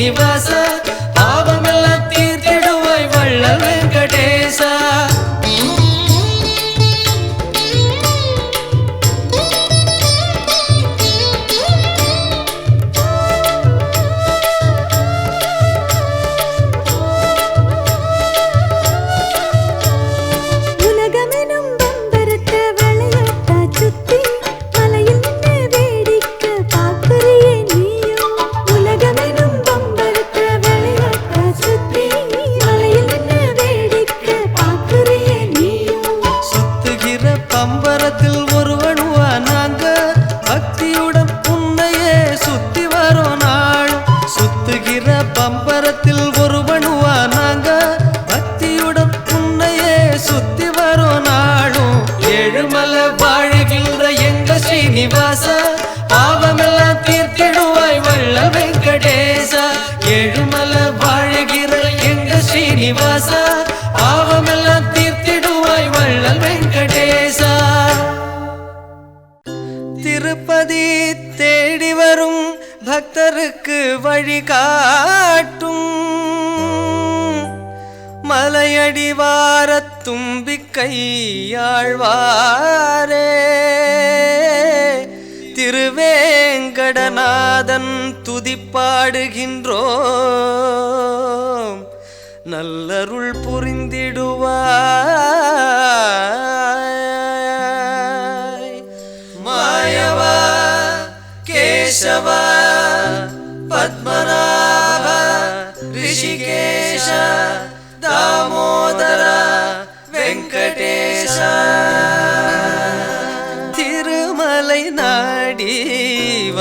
ನಿವಾಸ மாத்துகிற பம்பரத்தில் காட்டும். மலையடிவாரத் தும்பிக்கையாழ்வாரே திருவேங்கடநாதன் துதிப்பாடுகின்றோம். நல்லருள் புரிந்திடுவார்.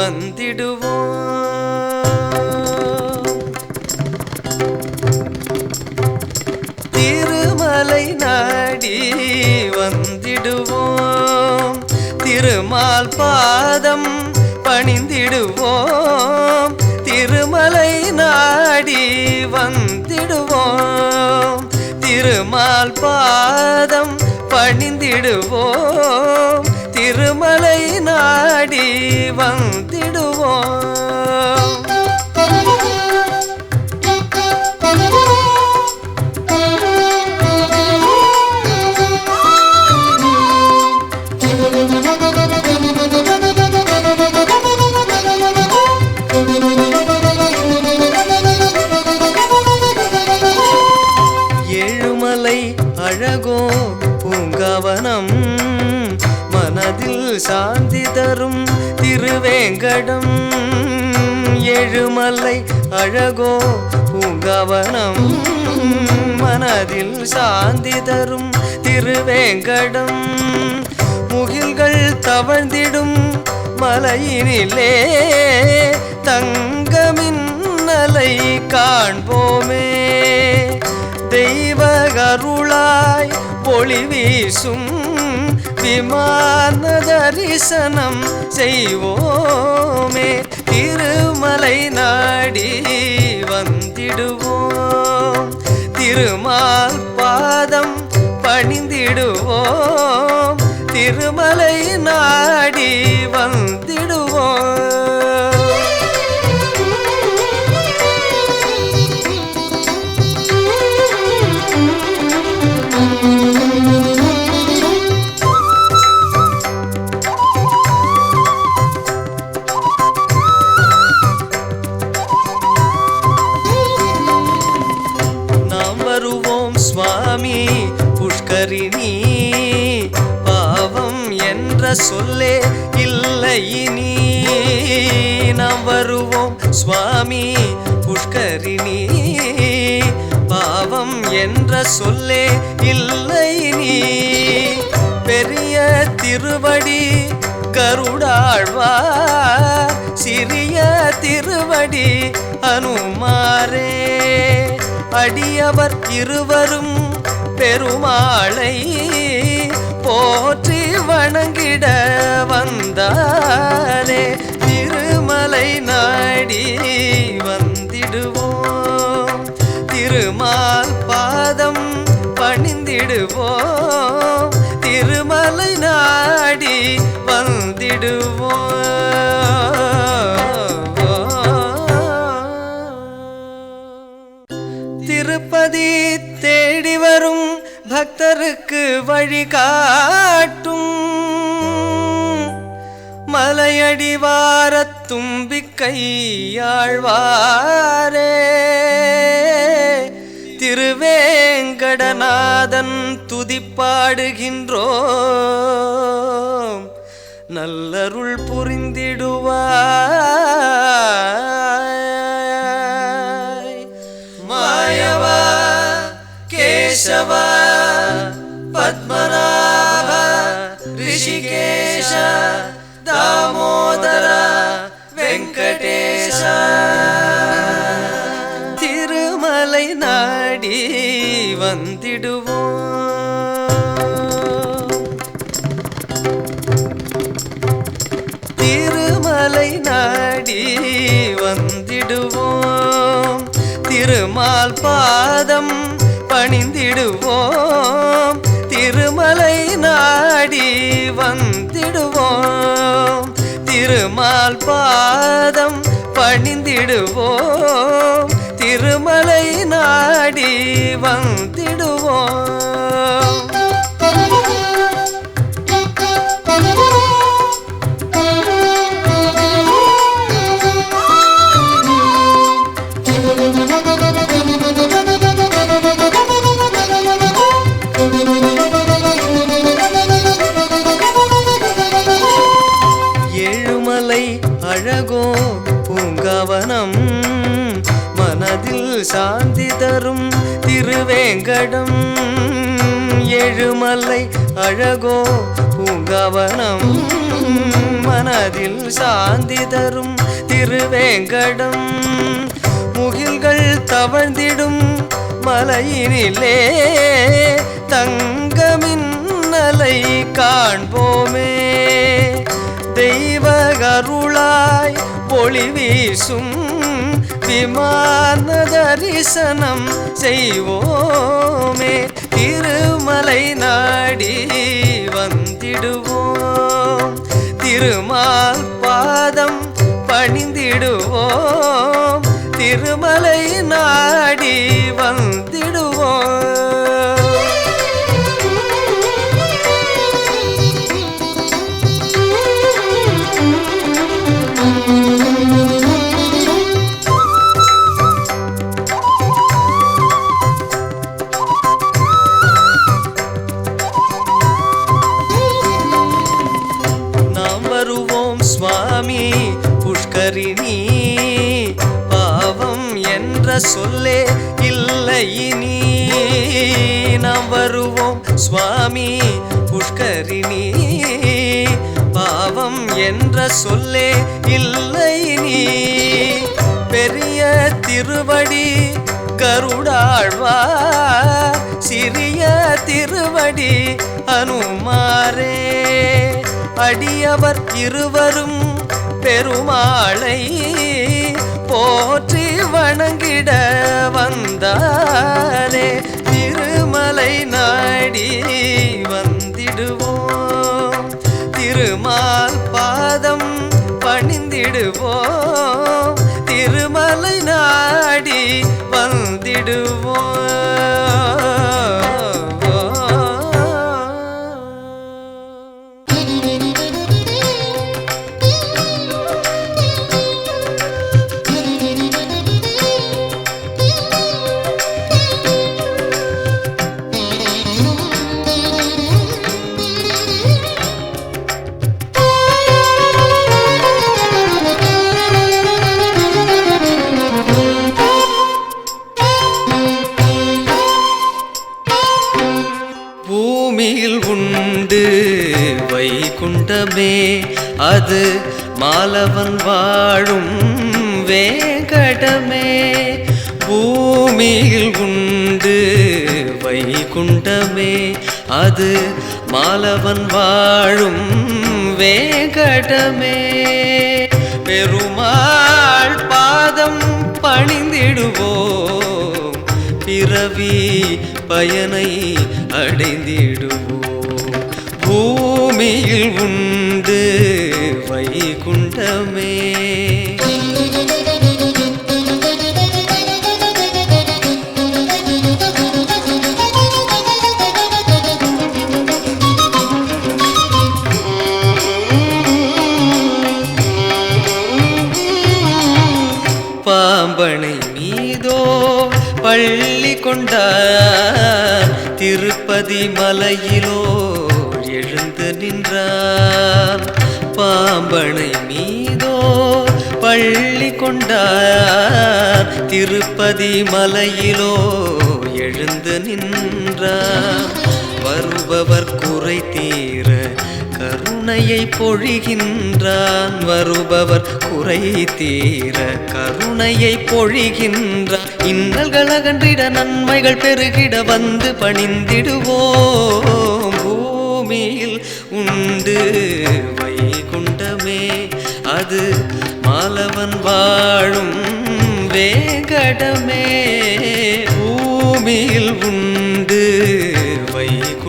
வந்திடுவோம் திருமலை நாடி வந்திடுவோம். திருமால் பாதம் பணிந்திடுவோம். திருமலை நாடி வந்திடுவோம். திருமால் பாதம் பணிந்திடுவோம். திருமலை நாடி வந்து வேங்கடம் எழுமலை அழகோ? பூங்கவனம் மனதில் சாந்தி தரும் திருவேங்கடம். முகில்கள் தவழ்ந்திடும் மலையினிலே தங்கமின்னலை காண்போமே. தெய்வ கருளாய் பொழி வீசும் அபிமான தரிசனம் செய்வோமே. திருமலை நாடி வந்திடுவோம். திருமால் பாதம் பணிந்திடுவோம். திருமலை நாடி வந்திடுவோம். சொல்லே இல்லை நீ. பெரிய திருவடி கருடாழ்வார் சிறிய திருவடி அனுமாரே. அடியவர் இருவரும் பெருமாளை போற்றி வணங்கிட வந்தாரே. திருமலை நாடி வந்திடுவோம். திருமால் பாதம் பணிந்திடுவோம். திருமலை நாடி வந்திடுவோம். திருப்பதி தேடி வரும் பக்தருக்கு வழிகாட்டும் மலையடிவாரத் தும்பிக்கையாழ்வாரே திருவேங்கடநாதன் துதிப்பாடுகின்றோம். நல்லருள் புரிந்திடுவாய். மாயவா கேசவா பத்மநாப ரிஷிகேஷ தாமோதர வெங்கடேஷ நாடி வந்திடுவோம் திருமலை நாடி வந்திடுவோம் திருமால் பாதம் பணிந்திடுவோம் திருமலை நாடி வந்திடுவோம் திருமால் பாதம் பணிந்திடுவோம் வந்திடுவோம். திருவேங்கடம் எழுமலை அழகோ பூங்கவனம் மனதில் சாந்தி தரும் திருவேங்கடம். முகில்கள் தவழ்ந்திடும் மலையினிலே தங்கமின்னலை காண்போமே. தெய்வ கருளாய் ஒளி வீசும் அபிமான தரிசனம் செய்வோமே. திருமலை நாடி வந்திடுவோம். திருமால் பாதம் பணிந்திடுவோம். திருமலை நாடி வந்திடுவோம். சொல்லே இல்லை நீ பெரிய திருவடி கருடாழ்வார் சிறிய திருவடி அனுமாரே அடியவர் இருவரும் பெருமாளை போற்றி வணங்கிட வந்தாரே திருமலை நாடி வந்த பாதம் பணிந்திடுவோம். திருமலை நாடி வந்திடுவோம். வைகுண்டமே அது மாலவன் வாழும் வேங்கடமே. பூமியில் உண்டு வைகுண்டமே அது மாலவன் வாழும் வேங்கடமே. பெருமாள் பாதம் பணிந்திடுவோம் பிறவி பயனை அடைந்திடுவோம். பூமியில் உண்டு வைகுண்டமே. பாம்பனை மீதோ பள்ளி கொண்டார் திருப்பதி மலையிலோ நின்றார் பாம்பனை மீதோ பள்ளி கொண்டார் திருப்பதி மலையிலோ எழுந்து நின்றார் வருபவர் குறை தீர கருணையை பொழிகின்றான். வருபவர் குறை தீர கருணையை பொழிகின்றான். இன்னல்கள் அகன்றிட நன்மைகள் பெருகிட வந்து பணிந்திடுவோம். பூமியில் உண்டு. வைகுண்டமே அது மாலவன் வாழும் வேங்கடமே பூமியில் உண்டு. வைகுண்ட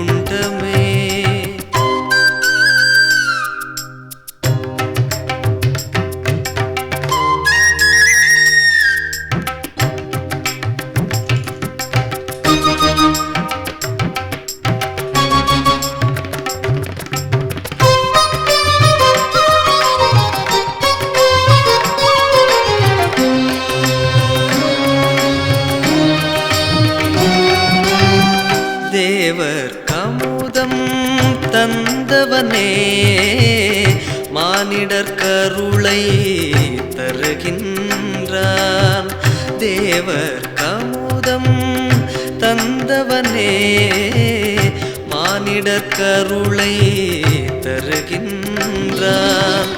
கருளை தருகின்றார்.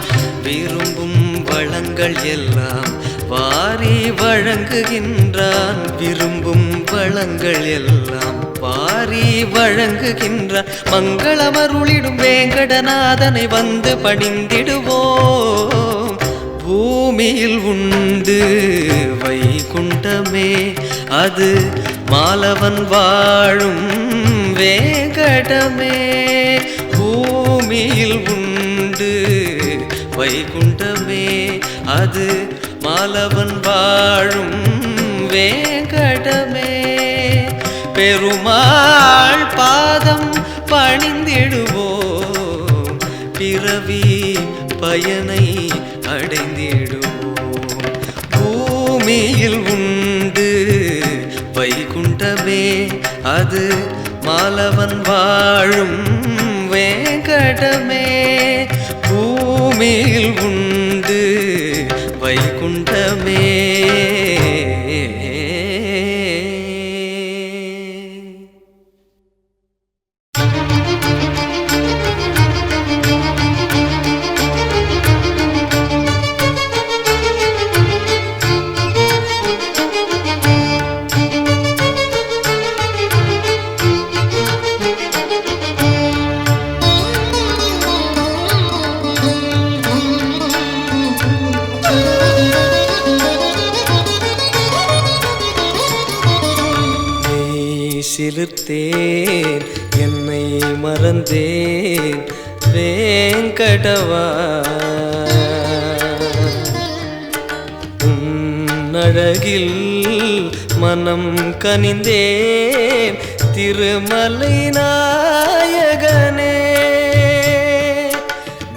விரும்பும் வளங்கள் எல்லாம் வாரி வழங்குகின்றான் விரும்பும் வளங்கள் எல்லாம் வாரி வழங்குகின்றான் மங்களமருளிடும் வேங்கடநாதனை வந்து பணிந்திடுவோம். பூமியில் உண்டு வைகுண்டமே அது மாலவன் வாழும் வேங்கடமே பூமியில் உண்டு வைகுண்டமே அது மாலவன் வாழும் வேங்கடமே. பெருமாள் பாதம் பணிந்திடுவோம் பிறவி பயனை அடைந்திடுவோம். பூமியில் உண்டு வைகுண்டமே அது மாலவன் வாழும் வேங்கடமே பூமியில் உண்டு வைகுண்ட உன்னழகில் மனம் கனிந்தேன். திருமலை நாயகனே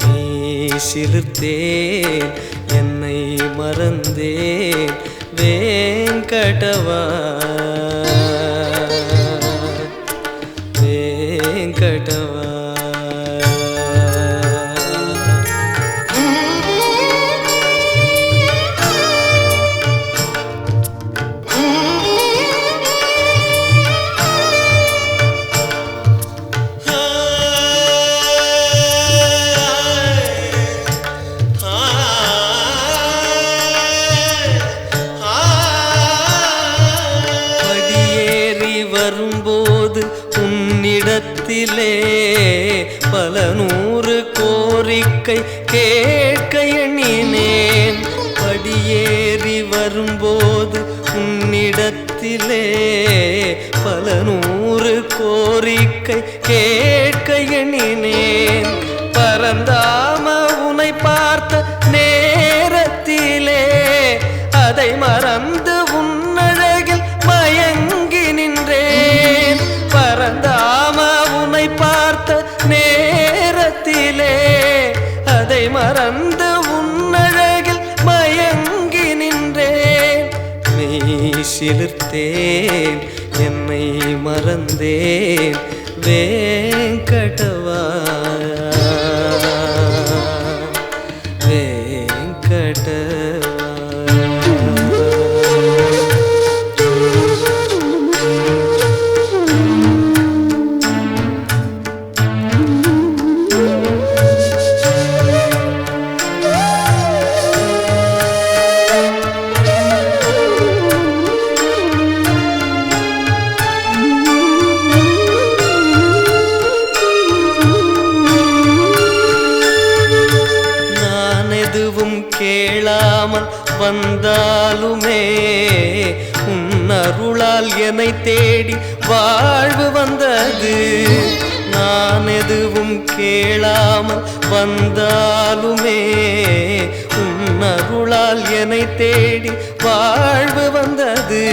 நீ சிலிர்த்தேன். என்னை மறந்தேன். வேங்கடவா மனதிலே பல நூறு கோரிக்கை கேட்க எண்ணினேன். படியேறி வரும்போது உன்னிடத்திலே பல நூறு கோரிக்கை கேட்க எண்ணினேன். பரந்தாம உனை பார்த்த நேரத்திலே அதை மறந்து எதிர்த்தேன் என்னை மறந்தேன். வேங்கடவாயா நாள் என்னை தேடி வாழ்வு வந்தது. நான் எதுவும் கேளாமல் வந்தாலுமே உன் அருளால் என்னை தேடி வாழ்வு வந்தது.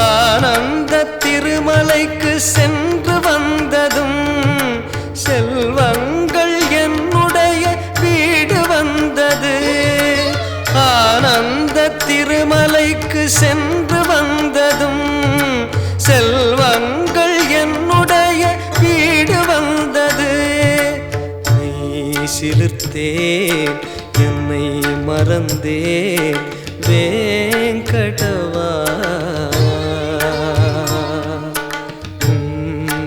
ஆனந்த திருமலைக்கு சென்று வந்ததும் செல்வ நீ என்னை மறந்தேன். வேங்கடவா.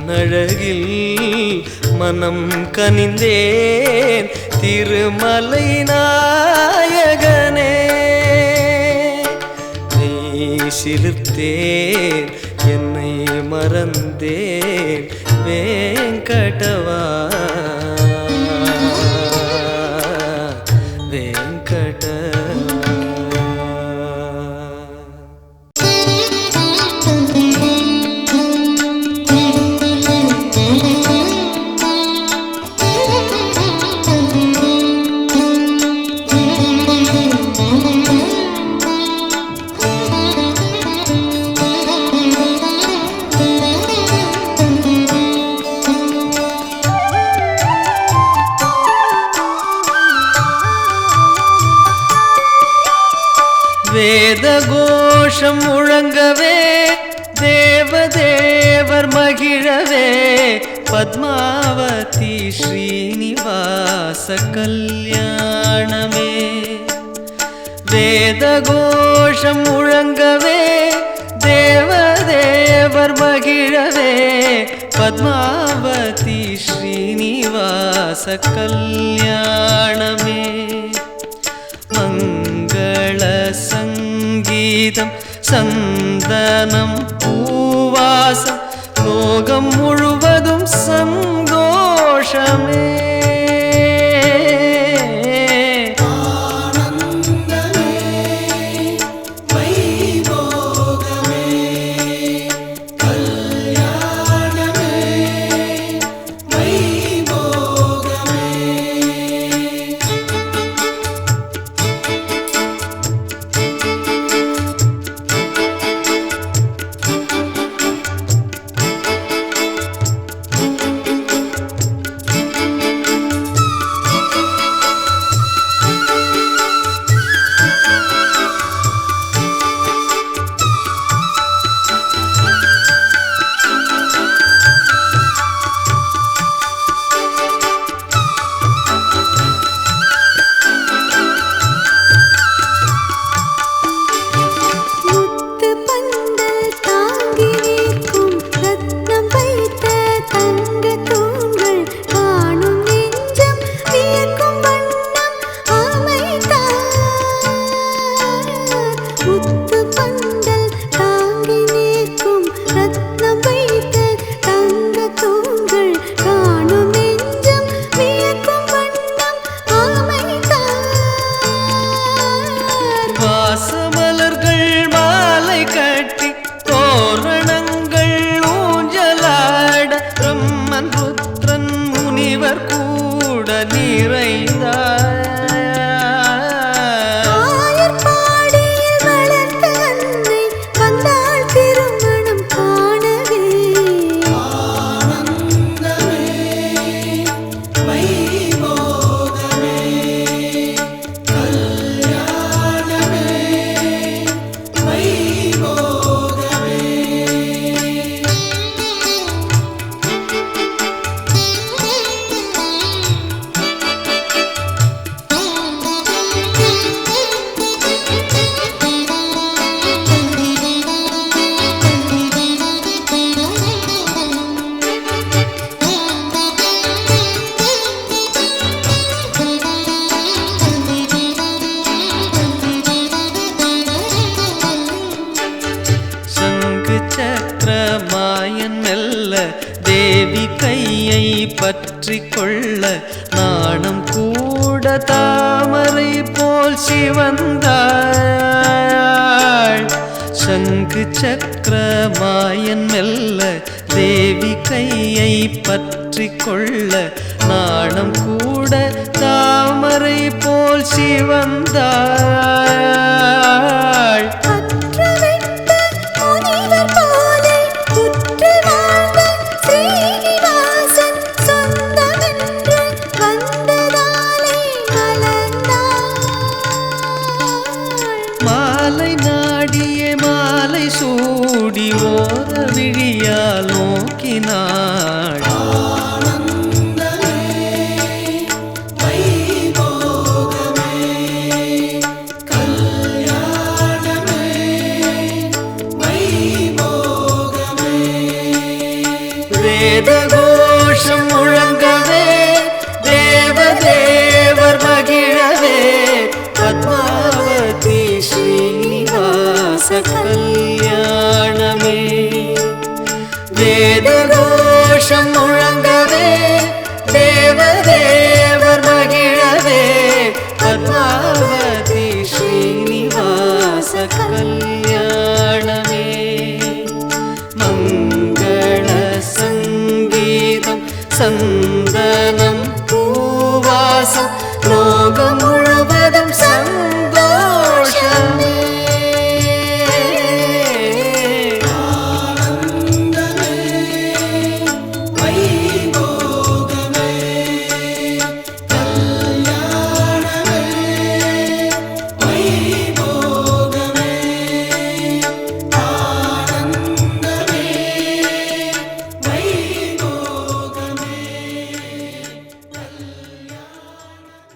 அழகில் மனம் கனிந்தேன். திருமலை நாயகனே. நீ சிலிர்த்தேன். என்னை மறந்தேன். வேங்கடவா. கோஷம் முழங்கவே தேவதேவர் மகிழவே. பத்மாவதி ஸ்ரீனிவாச கல்யாணமே. வேத கோஷம் முழங்கவே தேவதேவர் மகிழவே. பத்மாவதி ஸ்ரீனிவாச கல்யாணமே. மங்கள சங்கீதம் சந்தனம் பூவாசம் லோகம் முழுவதும் சந்தோஷமே. சிவர் கூட நிறைந்தார். கையை பற்றி கொள்ள நாணம் கூட தாமரை போல் சிவந்தாள் சங்கு சக்கரமாயன் மெல்ல தேவி கையை பற்றி கொள்ள நாணம் கூட தாமரை போல் சிவந்தாள் না